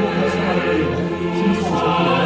독립운동 활성화를 위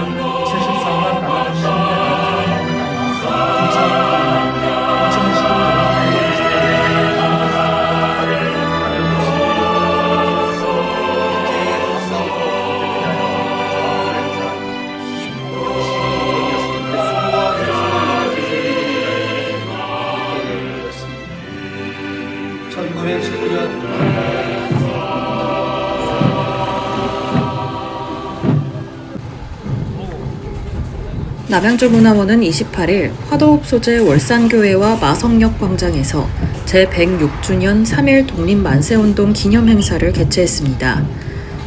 남양주 문화원은 28일 화도읍 소재 월산교회와 마성역 광장에서 제106주년 3.1 독립만세운동 기념행사를 개최했습니다.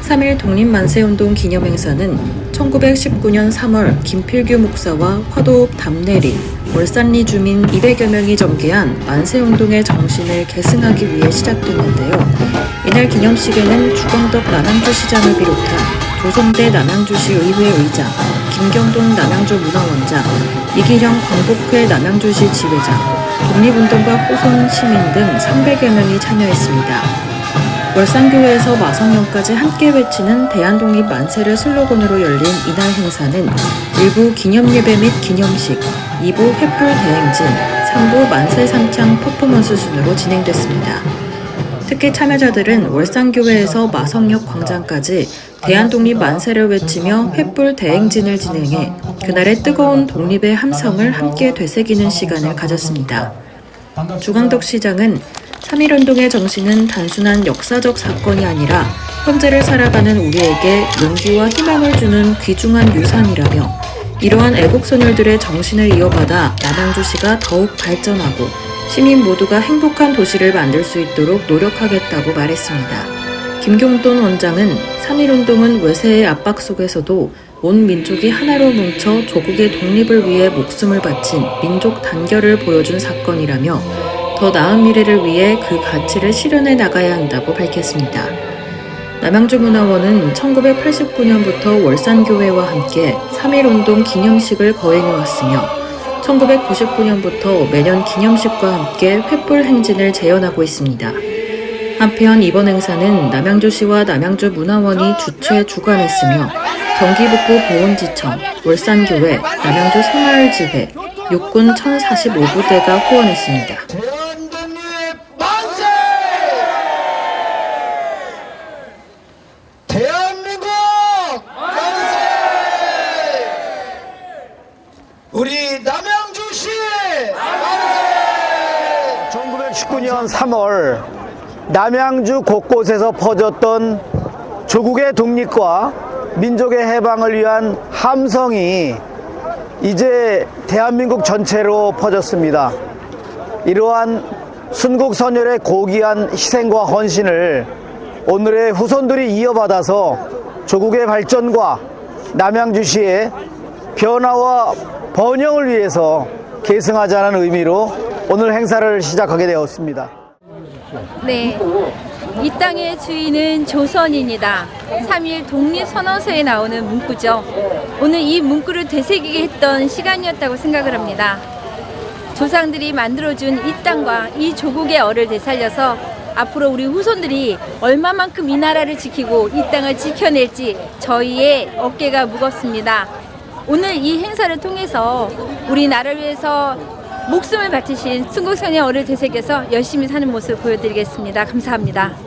3.1 독립만세운동 기념행사는 1919년 3월 김필규 목사와 화도읍 담내리, 월산리 주민 200여 명이 전개한 만세운동의 정신을 계승하기 위해 시작됐는데요. 이날 기념식에는 주광덕 남양주 시장을 비롯한 조성대 남양주시 의회 의장, 김경동 남양주 문화원장, 이기령 광복회 남양주시 지회장, 독립운동가 호손 시민 등 300여 명이 참여했습니다. 월산교회에서 마성령까지 함께 외치는 대한독립 만세를 슬로건으로 열린 이날 행사는 1부 기념예배 및 기념식, 2부 횃불 대행진, 3부 만세 삼창 퍼포먼스 순으로 진행됐습니다. 특히 참여자들은 월산교회에서 마성역 광장까지 대한독립 만세를 외치며 횃불 대행진을 진행해 그날의 뜨거운 독립의 함성을 함께 되새기는 시간을 가졌습니다. 주광덕 시장은 3.1운동의 정신은 단순한 역사적 사건이 아니라 현재를 살아가는 우리에게 용기와 희망을 주는 귀중한 유산이라며 이러한 애국소녀들의 정신을 이어받아 남양주시가 더욱 발전하고 시민 모두가 행복한 도시를 만들 수 있도록 노력하겠다고 말했습니다. 김경돈 원장은 3.1운동은 외세의 압박 속에서도 온 민족이 하나로 뭉쳐 조국의 독립을 위해 목숨을 바친 민족 단결을 보여준 사건이라며 더 나은 미래를 위해 그 가치를 실현해 나가야 한다고 밝혔습니다. 남양주 문화원은 1989년부터 월산교회와 함께 3.1운동 기념식을 거행해왔으며 1999년부터 매년 기념식과 함께 횃불 행진을 재현하고 있습니다. 한편 이번 행사는 남양주시와 남양주 문화원이 주최 주관했으며 경기북부 보훈지청, 월산교회, 남양주 새마을지회, 육군 1045부대가 후원했습니다. 대한독립 만세! 대한민국 만세! 우리 남양주시 만세! 1919년 3월 남양주 곳곳에서 퍼졌던 조국의 독립과 민족의 해방을 위한 함성이 이제 대한민국 전체로 퍼졌습니다. 이러한 순국 선열의 고귀한 희생과 헌신을 오늘의 후손들이 이어받아서 조국의 발전과 남양주시의 변화와 번영을 위해서 계승하자는 의미로 오늘 행사를 시작하게 되었습니다. 네. 이 땅의 주인은 조선입니다. 3.1 독립선언서에 나오는 문구죠. 오늘 이 문구를 되새기게 했던 시간이었다고 생각을 합니다. 조상들이 만들어준 이 땅과 이 조국의 얼을 되살려서 앞으로 우리 후손들이 얼마만큼 이 나라를 지키고 이 땅을 지켜낼지 저희의 어깨가 무겁습니다. 오늘 이 행사를 통해서 우리 나라를 위해서 목숨을 바치신 순국선의 얼을 되새겨서 열심히 사는 모습을 보여드리겠습니다. 감사합니다.